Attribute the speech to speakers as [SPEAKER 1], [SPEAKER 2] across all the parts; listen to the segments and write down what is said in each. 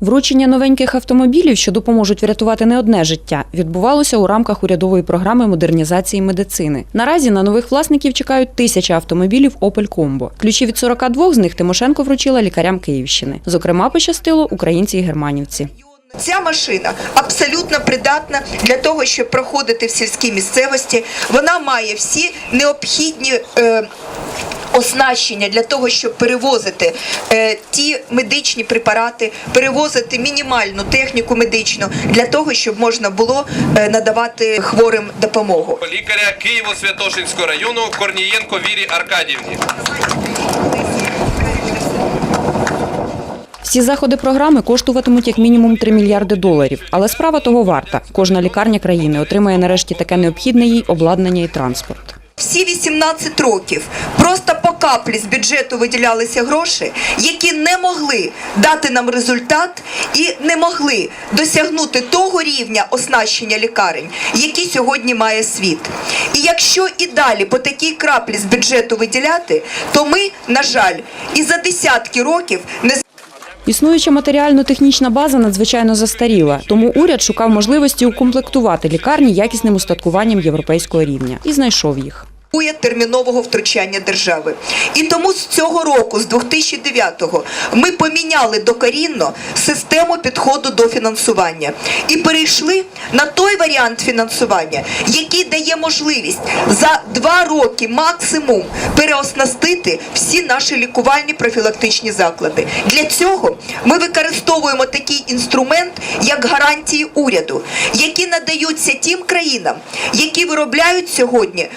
[SPEAKER 1] Вручення новеньких автомобілів, що допоможуть врятувати не одне життя, відбувалося у рамках урядової програми модернізації медицини. Наразі на нових власників чекають тисячі автомобілів Opel Combo. Ключі від 42 з них Тимошенко вручила лікарям Київщини. Зокрема, пощастило українці і германівці.
[SPEAKER 2] Ця машина абсолютно придатна для того, щоб проходити в сільській місцевості. Вона має всі необхідні. Оснащення для того, щоб перевозити е, ті медичні препарати, перевозити мінімальну техніку медичну для того, щоб можна було е, надавати хворим допомогу.
[SPEAKER 3] лікаря Києво-Святошинського району Корнієнко Вірі Аркадівні.
[SPEAKER 1] Всі заходи програми коштуватимуть як мінімум 3 мільярди доларів. Але справа того варта. Кожна лікарня країни отримає нарешті таке необхідне їй обладнання і транспорт.
[SPEAKER 2] Всі 18 років просто по каплі з бюджету виділялися гроші, які не могли дати нам результат і не могли досягнути того рівня оснащення лікарень, який сьогодні має світ. І якщо і далі по такій краплі з бюджету виділяти, то ми, на жаль, і за десятки років не
[SPEAKER 1] Існуюча матеріально-технічна база надзвичайно застаріла, тому уряд шукав можливості укомплектувати лікарні якісним устаткуванням європейського рівня і знайшов їх.
[SPEAKER 2] Потребує термінового втручання держави. І тому з цього року, з 2009-го, ми поміняли докорінно систему підходу до фінансування і перейшли на той варіант фінансування, який дає можливість за два роки максимум переоснастити всі наші лікувальні профілактичні заклади. Для цього ми використовуємо такий інструмент, як гарантії уряду, які надаються тим країнам, які виробляють сьогодні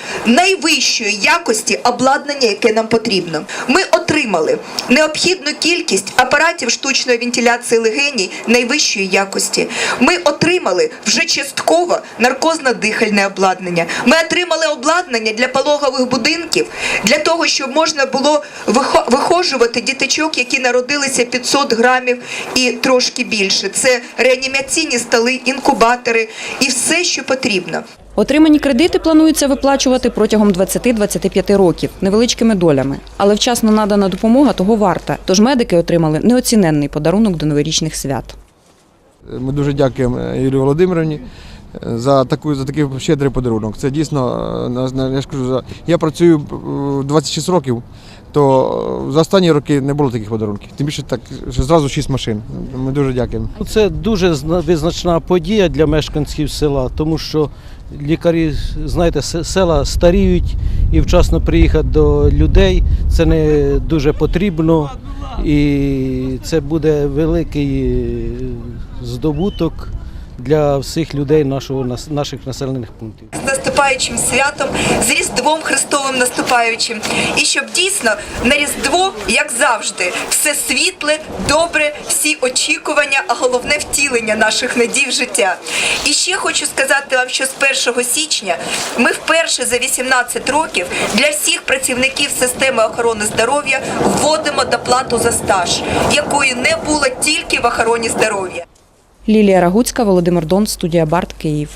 [SPEAKER 2] найвищої якості обладнання, яке нам потрібно. Ми отримали необхідну кількість апаратів штучної вентиляції легеній найвищої якості. Ми отримали вже частково наркозно-дихальне обладнання. Ми отримали обладнання для пологових будинків для того, щоб можна було вихо- вихожувати діточок, які народилися 500 грамів і трошки більше. Це реанімаційні столи, інкубатори і все, що потрібно.
[SPEAKER 1] Отримані кредити планується виплачувати протягом 20-25 років невеличкими долями. Але вчасно надана допомога того варта. Тож медики отримали неоціненний подарунок до новорічних свят.
[SPEAKER 4] Ми дуже дякуємо Юрію Володимирівні е, за таку за такий щедрий подарунок. Це дійсно е, я ж кажу, за я працюю е, 26 років, то е, за останні роки не було таких подарунків. Тим більше так що зразу 6 машин. Ми дуже дякуємо.
[SPEAKER 5] Це дуже визначна подія для мешканців села, тому що лікарі, знаєте, села старіють і вчасно приїхати до людей це не дуже потрібно. І це буде великий е, здобуток для всіх людей нашого, наших населених пунктів.
[SPEAKER 2] Наступаючим святом, з Різдвом Христовим наступаючим. І щоб дійсно на Різдво, як завжди, все світле, добре, всі очікування, а головне втілення наших надій в життя. І ще хочу сказати вам, що з 1 січня ми вперше за 18 років для всіх працівників системи охорони здоров'я вводимо доплату за стаж, якої не було тільки в охороні здоров'я.
[SPEAKER 1] Лілія Рагуцька, Володимир Дон, студія Барт, Київ.